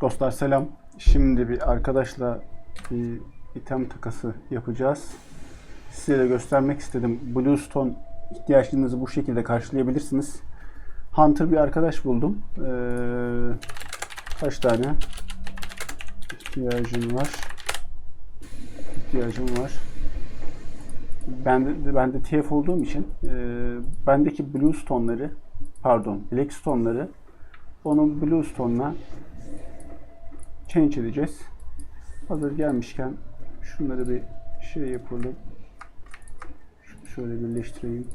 Dostlar selam. Şimdi bir arkadaşla bir item takası yapacağız. Size de göstermek istedim. Bluestone ihtiyaçlarınızı bu şekilde karşılayabilirsiniz. Hunter bir arkadaş buldum. Ee, kaç tane ihtiyacım var? İhtiyacım var. Ben de, ben de TF olduğum için e, bendeki Bluestone'ları pardon Blackstone'ları onun Bluestone'la change edeceğiz. Hazır gelmişken şunları bir şey yapalım. Şöyle birleştireyim.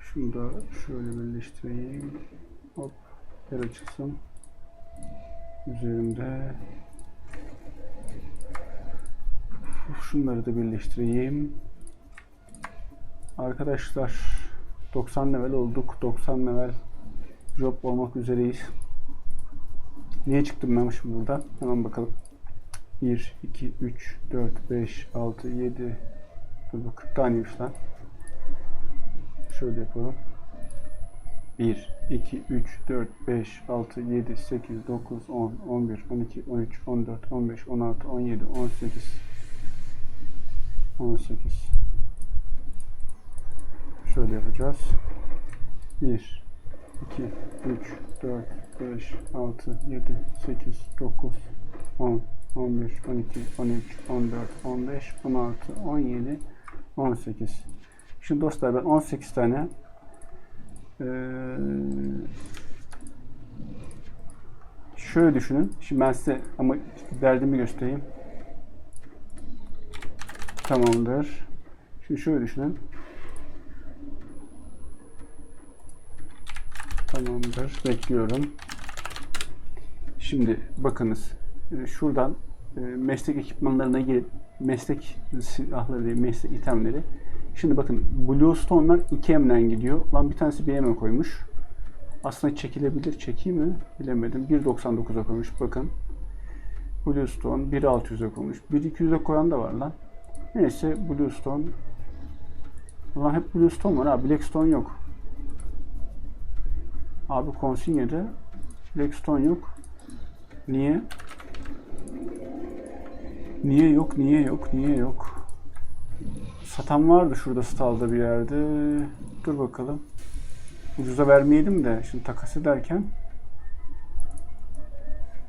Şunu da şöyle birleştireyim. Hop. Yer açılsın. Üzerinde. Şunları da birleştireyim. Arkadaşlar 90 level olduk. 90 level job olmak üzereyiz. Niye çıktım ben şimdi burada? Hemen bakalım. 1, 2, 3, 4, 5, 6, 7 Dur bu 40 taneymiş lan. Şöyle yapalım. 1, 2, 3, 4, 5, 6, 7, 8, 9, 10, 11, 12, 13, 14, 15, 16, 17, 18 18 Şöyle yapacağız. 1, 2, 3, 4, 5, 6, 7, 8, 9, 10, 11, 12, 13, 14, 15, 16, 17, 18. Şimdi dostlar ben 18 tane eee, şöyle düşünün. Şimdi ben size ama derdimi göstereyim. Tamamdır. Şimdi şöyle düşünün. Tamamdır. Bekliyorum. Şimdi bakınız. e, Şuradan e, meslek ekipmanlarına girip meslek silahları değil, meslek itemleri. Şimdi bakın Bluestone'lar 2M'den gidiyor. Lan bir tanesi 1M'e koymuş. Aslında çekilebilir. Çekeyim mi? Bilemedim. 1.99'a koymuş. Bakın. Bluestone 1.600'e koymuş. 1.200'e koyan da var lan. Neyse Bluestone. Ulan hep Bluestone var ha. Blackstone yok. Abi Consigne'de Blackstone yok. Niye? Niye yok? Niye yok? Niye yok? Satan vardı şurada stalda bir yerde. Dur bakalım. Ucuza vermeyelim de şimdi takas ederken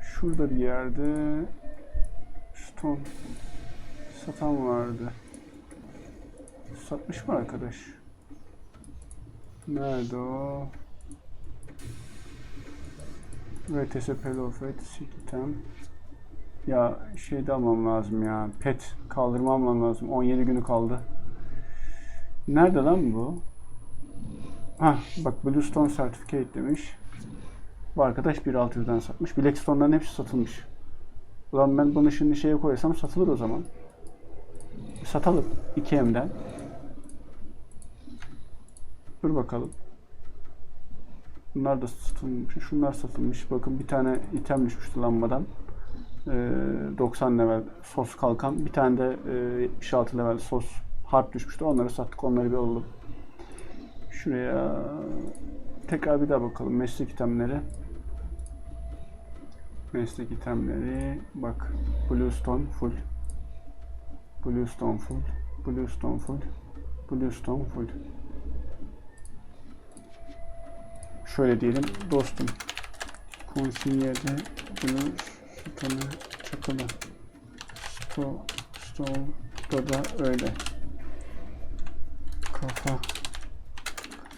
şurada bir yerde stone satan vardı. Satmış mı arkadaş? Nerede o? VTS Pelofet Sikitem. Ya şey de almam lazım ya. Pet kaldırma almam lazım. 17 günü kaldı. Nerede lan bu? Ha bak Bluestone Certificate demiş. Bu arkadaş 1.600'den satmış. Blackstone'ların hepsi satılmış. Ulan ben bunu şimdi şeye koysam satılır o zaman. Satalım 2M'den. Dur bakalım. Bunlar da satılmış. Şunlar satılmış. Bakın bir tane item düşmüştü lambadan. Ee, 90 level sos kalkan. Bir tane de e, 76 level sos harp düşmüştü. Onları sattık. Onları bir alalım. Şuraya tekrar bir daha bakalım. Meslek itemleri. Meslek itemleri. Bak. Bluestone full. Bluestone full. Bluestone full. Bluestone full. Şöyle diyelim dostum. Konsinyerde bunu stone çakalı. Sto, stoğda da öyle. Kafa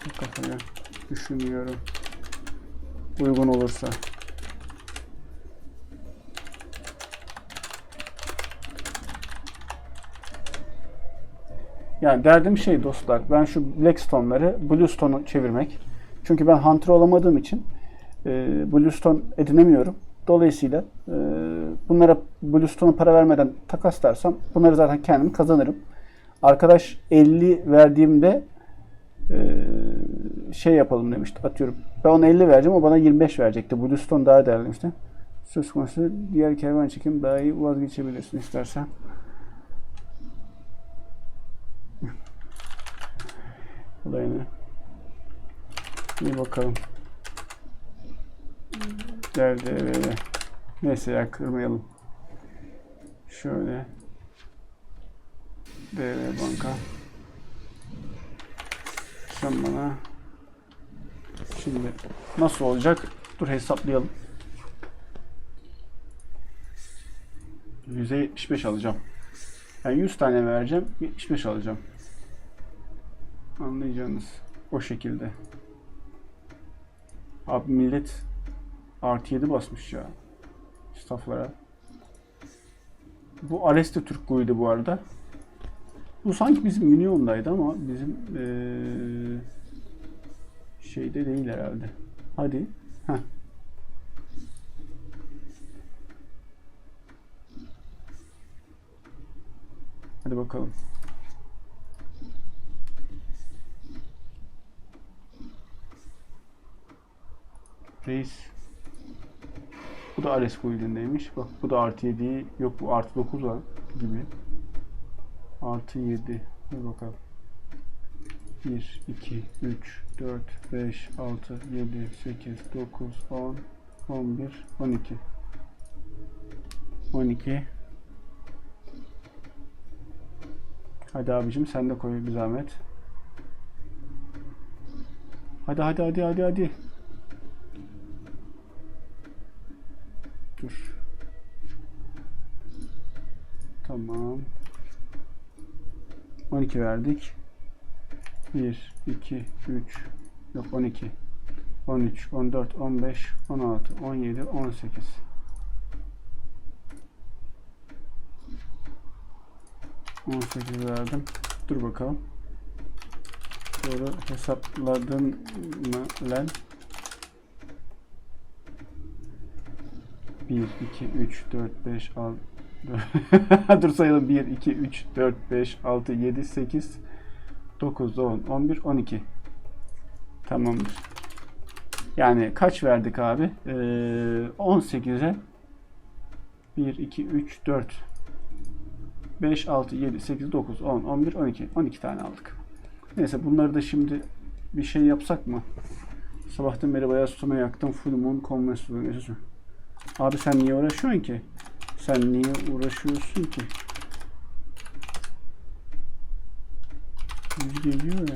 kafa kafaya düşünüyorum. Uygun olursa. Yani derdim şey dostlar, ben şu Blackstone'ları Bluestone'u çevirmek. Çünkü ben Hunter olamadığım için e, Bluestone edinemiyorum. Dolayısıyla e, bunlara Bluestone'a para vermeden takaslarsam bunları zaten kendim kazanırım. Arkadaş 50 verdiğimde e, şey yapalım demişti atıyorum. Ben ona 50 vereceğim o bana 25 verecekti. Bluestone daha değerli demişti. Söz konusu diğer kervan çekim daha iyi vazgeçebilirsin istersen. Olayını. İyi bakalım. Derdi. Neyse ya kırmayalım. Şöyle. DV banka. Sen bana şimdi nasıl olacak? Dur hesaplayalım. %75 alacağım. Yani 100 tane vereceğim, 75 alacağım. Anlayacağınız o şekilde. Abi millet artı 7 basmış ya. Stafflara. Bu Ares de Türk golüydü bu arada. Bu sanki bizim Union'daydı ama bizim eee, şeyde değil herhalde. Hadi. Heh. Hadi bakalım. Reis. Bu da Ares Guild'indeymiş. Bak bu da artı 7. Yok bu artı 9 var gibi. Artı 7. Bir bakalım. 1, 2, 3, 4, 5, 6, 7, 8, 9, 10, 11, 12. 12. Hadi abicim sen de koy bir zahmet. Hadi hadi hadi hadi hadi. Dur. Tamam. 12 verdik. 1, 2, 3, yok 12, 13, 14, 15, 16, 17, 18. On sekiz verdim. Dur bakalım. Doğru hesapladın mı lan? 1, 2, 3, 4, 5, 6 Dur sayalım 1, 2, 3, 4, 5, 6, 7, 8 9, 10, 11, 12 Tamamdır. Yani kaç verdik abi? Ee, 18'e 1, 2, 3, 4 5, 6, 7, 8, 9, 10, 11, 12 12 tane aldık. Neyse bunları da şimdi bir şey yapsak mı? Sabahtan beri bayağı tutama yaktım. Full moon konversiyon. Abi sen niye uğraşıyorsun ki? Sen niye uğraşıyorsun ki? Yüz geliyor ya.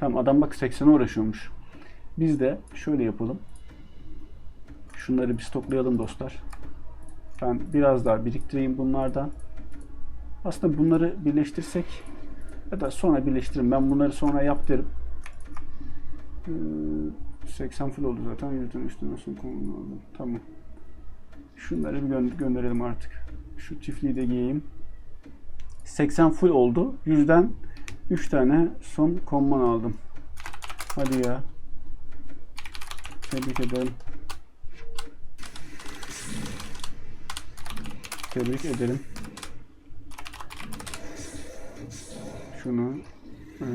Tamam adam bak 80'e uğraşıyormuş. Biz de şöyle yapalım. Şunları bir stoklayalım dostlar. Ben biraz daha biriktireyim bunlardan. Aslında bunları birleştirsek ya da sonra birleştiririm. Ben bunları sonra yap derim. Ee, 80 full oldu zaten. Yürütün üstüne nasıl konumlandı. Tamam. Şunları bir gö- gönderelim artık. Şu çiftliği de giyeyim. 80 full oldu. Yüzden 3 tane son komman aldım. Hadi ya. Tebrik ederim. Tebrik ederim. Şunu eee,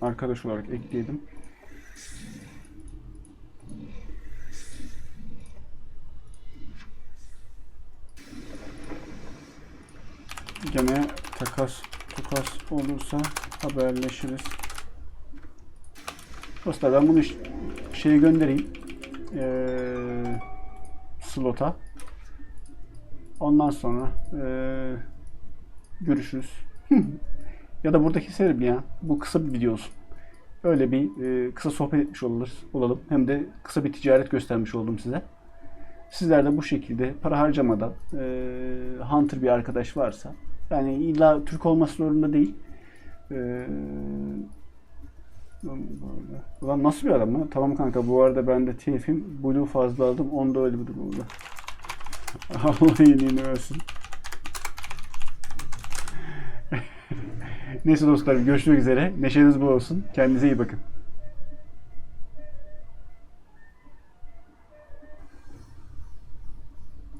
arkadaş olarak ekleyelim. Gene takas takas olursa haberleşiriz. Dostlar ben bunu ş- şeye göndereyim. Eee slota. Ondan sonra eee, görüşürüz. ya da burada keserim ya. Bu kısa bir video olsun. Öyle bir eee, kısa sohbet etmiş oluruz, olalım. Hem de kısa bir ticaret göstermiş oldum size. Sizler de bu şekilde para harcamadan eee, Hunter bir arkadaş varsa yani illa Türk olması zorunda değil. Böyle. Ulan nasıl bir adam lan? Tamam kanka bu arada ben de TF'im Blue fazla aldım. Onda öyle bir durum oldu. Allah iyiliğini versin. Neyse dostlar görüşmek üzere. Neşeniz bol olsun. Kendinize iyi bakın.